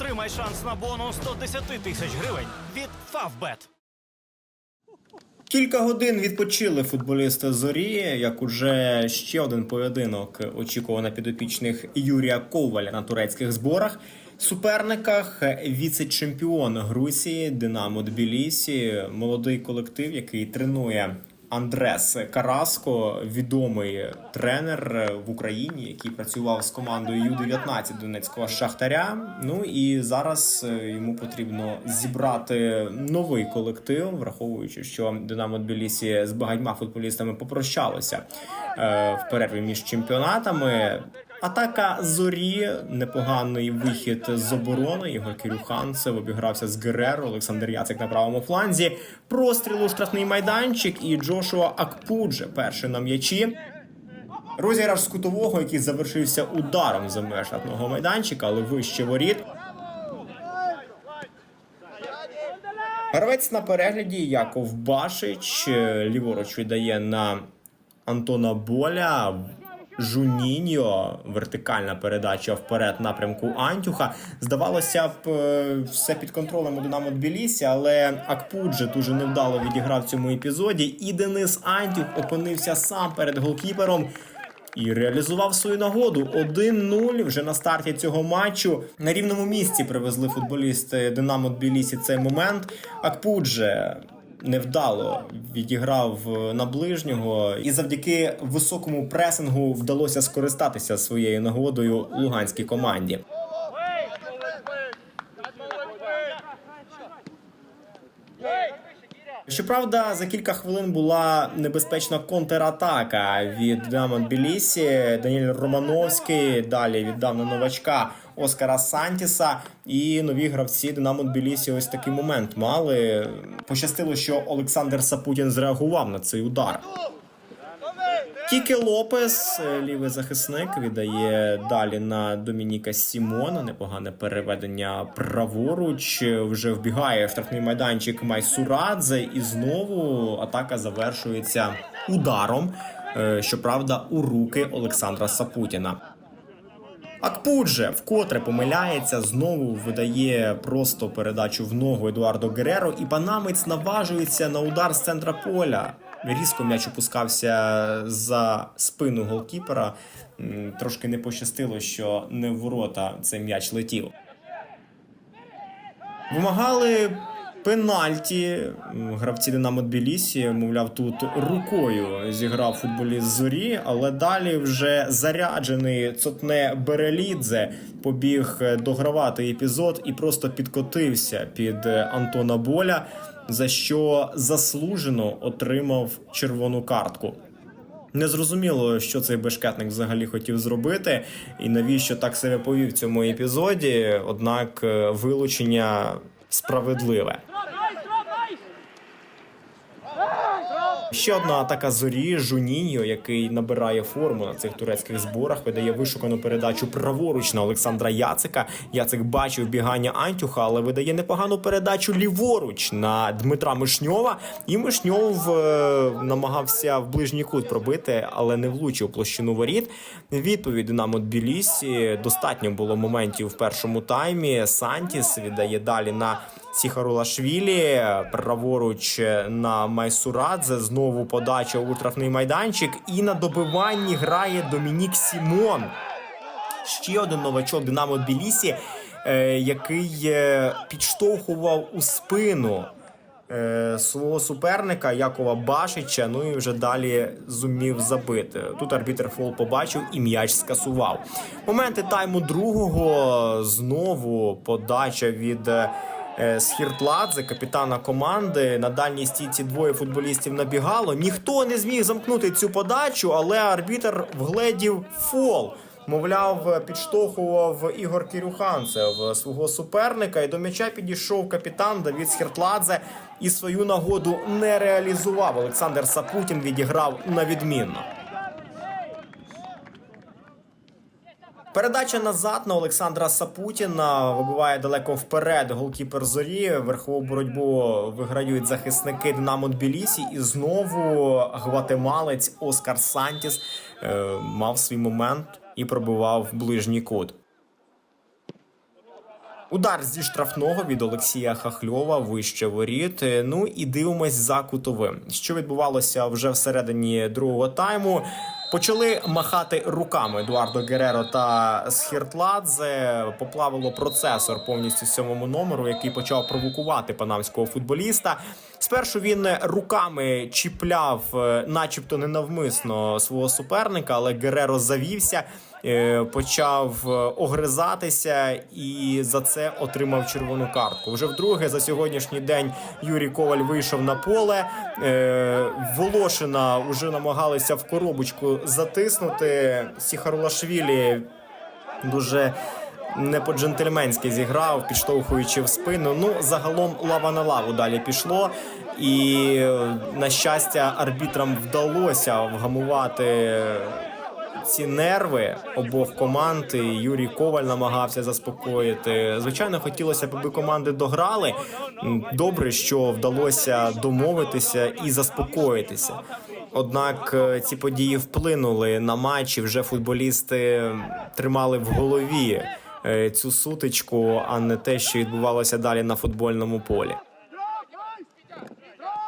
Отримай шанс на бонус 110 тисяч гривень від Favbet. Кілька годин відпочили футболісти зорі. Як уже ще один поєдинок очікував на підопічних Юрія Коваля на турецьких зборах. Суперниках віце-чемпіон Грузії Динамо Тбілісі, молодий колектив, який тренує Андрес Караско, відомий тренер в Україні, який працював з командою Ю-19 Донецького Шахтаря. Ну і зараз е, йому потрібно зібрати новий колектив, враховуючи, що Динамо Тбілісі з багатьма футболістами попрощалося е, в перерві між чемпіонатами. Атака зорі, непоганий вихід з оборони. Ігор Кирюханцев обігрався з Гереро, Олександр Яцик на правому фланзі. Простріл у штрафний майданчик і Джошуа Акпудже перший на м'ячі. Розіграш з кутового, який завершився ударом за меж штрафного майданчика, але вище воріт. Гравець на перегляді Яков Башич ліворуч віддає на Антона Боля. Жуніньо, вертикальна передача вперед напрямку Антюха. Здавалося б, е, все під контролем у Динамо Тбілісі, але Акпуджи дуже невдало відіграв цьому епізоді. І Денис Антюх опинився сам перед голкіпером і реалізував свою нагоду 1-0 вже на старті цього матчу. На рівному місці привезли футболісти Динамо Тбілісі цей момент. Акпудже невдало відіграв на ближнього, і завдяки високому пресингу вдалося скористатися своєю нагодою луганській команді. Щоправда, за кілька хвилин була небезпечна контратака від Динамо Білісі, Даніель Романовський далі віддав на новачка Оскара Сантіса. І нові гравці Динамо Тбілісі ось такий момент мали. Пощастило, що Олександр Сапутін зреагував на цей удар. Кіке Лопес, е, лівий захисник, віддає далі на Домініка Сімона. Непогане переведення праворуч. Вже вбігає в штрафний майданчик Майсурадзе, і знову атака завершується ударом. е, Щоправда, у руки Олександра Сапутіна. Акпудже вкотре помиляється, знову видає просто передачу в ногу Едуардо Гереро, і панамець наважується на удар з центра поля. Різко м'яч опускався за спину голкіпера. Трошки не пощастило, що не в ворота цей м'яч летів. Вимагали пенальті. Гравці Динамо Тбілісі, мовляв, тут рукою зіграв футболіст зорі, але далі вже заряджений цотне Берелідзе побіг догравати епізод і просто підкотився під Антона Боля, за що заслужено отримав червону картку. Незрозуміло, що цей бешкетник взагалі хотів зробити, і навіщо так себе повів в цьому епізоді. Однак е, вилучення справедливе. Ще одна атака зорі Жуніньо, який набирає форму на цих турецьких зборах, видає вишукану передачу праворуч на Олександра Яцика. Яцик бачив бігання Антюха, але видає непогану передачу ліворуч на Дмитра Мишньова. І Мишньов е, намагався в ближній кут пробити, але не влучив площину воріт. Відповідь Динамо Тбілісі. Достатньо було моментів в першому таймі. Сантіс віддає далі на Сіхарулашвілі, праворуч на Майсурадзе. Знову подача у штрафний майданчик. І на добиванні грає Домінік Сімон. Ще один новачок Динамо Тбілісі, е, який е, підштовхував у спину е, свого суперника Якова Башича. Ну і вже далі зумів забити. Тут арбітер фол побачив і м'яч скасував. Моменти тайму другого знову подача від. Е, е, Схіртладзе, капітана команди. На дальній стійці двоє футболістів набігало. Ніхто не зміг замкнути цю подачу, але арбітер вгледів фол. Мовляв, підштовхував Ігор Кірюханцев свого суперника, і до м'яча підійшов капітан Давід Схіртладзе і свою нагоду не реалізував. Олександр Сапутін відіграв на відмінно. Передача назад на Олександра Сапутіна вибиває далеко вперед голкіпер зорі. Верхову боротьбу виграють захисники Динамо Тбілісі. І знову гватемалець Оскар Сантіс е, мав свій момент і пробивав ближній кут. Удар зі штрафного від Олексія Хахльова вище воріт. Е, Ну і дивимось за кутовим. Що відбувалося вже всередині другого тайму. Почали махати руками Едуардо Гереро та Схіртладзе. Поплавило процесор повністю сьомому номеру, який почав провокувати панамського футболіста. Спершу він руками чіпляв, е, начебто ненавмисно свого суперника, але Гереро завівся, почав е, огризатися і за це отримав червону картку. Вже вдруге за сьогоднішній день Юрій Коваль вийшов на поле. Е, Волошина вже намагалися в коробочку затиснути. Сіхарлашвілі дуже не по-джентльменськи зіграв, підштовхуючи в спину. Ну, загалом лава на лаву далі пішло. І, е, на щастя, арбітрам вдалося вгамувати ці нерви обох команд. І Юрій Коваль намагався заспокоїти. Звичайно, хотілося б, аби команди дограли. Добре, що вдалося домовитися і заспокоїтися. Однак е, ці події вплинули на матч, і вже футболісти тримали в голові е, цю сутичку, а не те, що відбувалося далі на футбольному полі.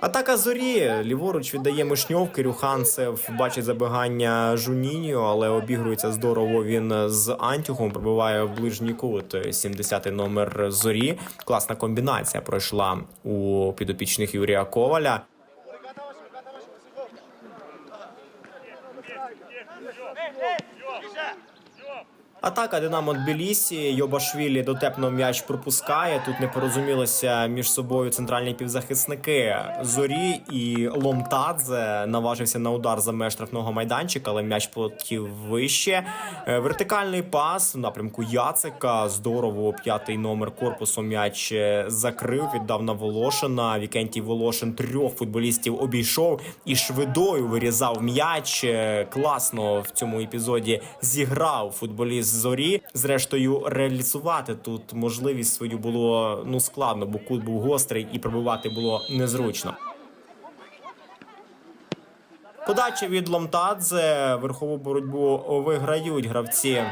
Атака зорі ліворуч віддає Мишньов, Кирюханцев бачить забігання Жуніньо, але обігрується здорово. Він з Антюхом пробиває в ближній кут 70-й номер зорі. Класна комбінація пройшла у підопічних Юрія Коваля. Атака Динамо Тбілісі. Йобашвілі дотепно м'яч пропускає. Тут не порозумілися між собою центральні півзахисники зорі і Ломтадзе наважився на удар за меж штрафного майданчика, але м'яч полетів вище. Е, Вертикальний пас в напрямку Яцика. Здорово п'ятий номер корпусу м'яч е, закрив. Віддав на Волошина. Вікентій Волошин трьох футболістів обійшов і швидою вирізав м'яч. Е, Класно в цьому епізоді зіграв футболіст зорі. Зрештою, реалізувати тут можливість свою було ну складно, бо кут був гострий і пробивати було незручно. Подача від Ломтадзе. Верхову боротьбу виграють гравці.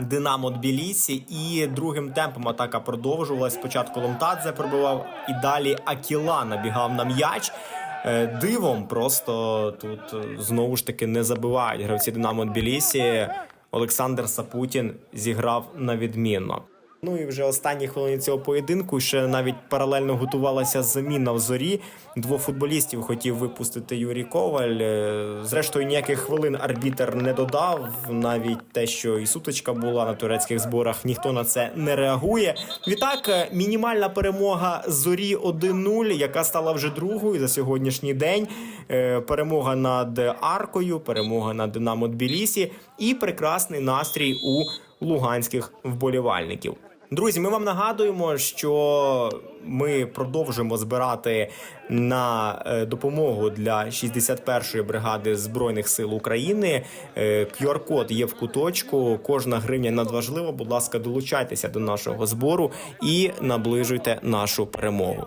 Динамо Тбілісі і другим темпом атака продовжувалась. Спочатку Ломтадзе пробивав і далі Акіла набігав на м'яч. Е, Дивом просто тут е, знову ж таки не забивають гравці Динамо Тбілісі. Олександр Сапутін зіграв на відмінно. Ну і вже останні хвилини цього поєдинку ще навіть паралельно готувалася заміна в зорі. Двох футболістів хотів випустити Юрій Коваль. Е, Зрештою, ніяких хвилин арбітер не додав. Навіть те, що і сутичка була на турецьких зборах, ніхто на це не реагує. Відтак, е, мінімальна перемога зорі 1-0, яка стала вже другою за сьогоднішній день. Е, Перемога над Аркою, перемога над Динамо Тбілісі і прекрасний настрій у луганських вболівальників. Друзі, ми вам нагадуємо, що ми продовжуємо збирати на е, допомогу для 61-ї бригади збройних сил України. Е, QR-код є в куточку. Кожна гривня надважлива. Будь ласка, долучайтеся до нашого збору і наближуйте нашу перемогу.